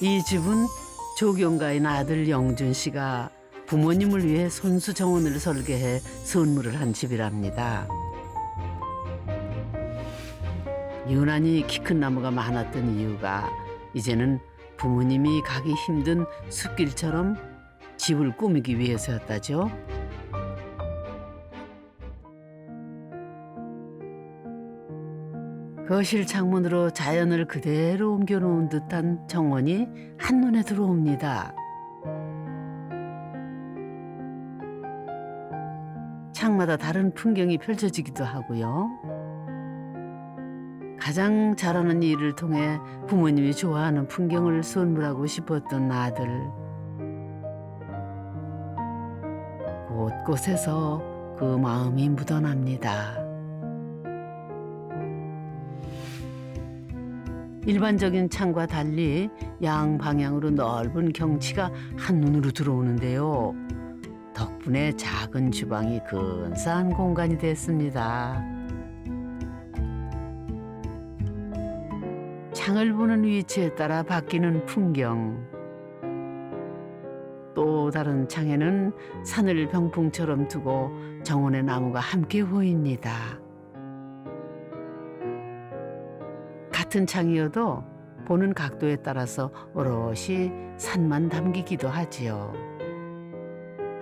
이 집은 조경가인 아들 영준 씨가 부모님을 위해 손수 정원을 설계해 선물을 한 집이랍니다. 유난히 키 큰 나무가 많았던 이유가 이제는 부모님이 가기 힘든 숲길처럼 집을 꾸미기 위해서였다죠. 거실 창문으로 자연을 그대로 옮겨놓은 듯한 정원이 한눈에 들어옵니다. 창마다 다른 풍경이 펼쳐지기도 하고요. 가장 잘하는 일을 통해 부모님이 좋아하는 풍경을 선물하고 싶었던 아들. 곳곳에서 그 마음이 묻어납니다. 일반적인 창과 달리 양 방향으로 넓은 경치가 한눈으로 들어오는데요. 덕분에 작은 주방이 근사한 공간이 됐습니다. 창을 보는 위치에 따라 바뀌는 풍경. 또 다른 창에는 산을 병풍처럼 두고 정원의 나무가 함께 보입니다. 같은 창이어도 보는 각도에 따라서 오롯이 산만 담기기도 하지요.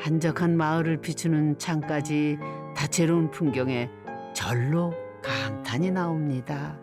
한적한 마을을 비추는 창까지 다채로운 풍경에 절로 감탄이 나옵니다.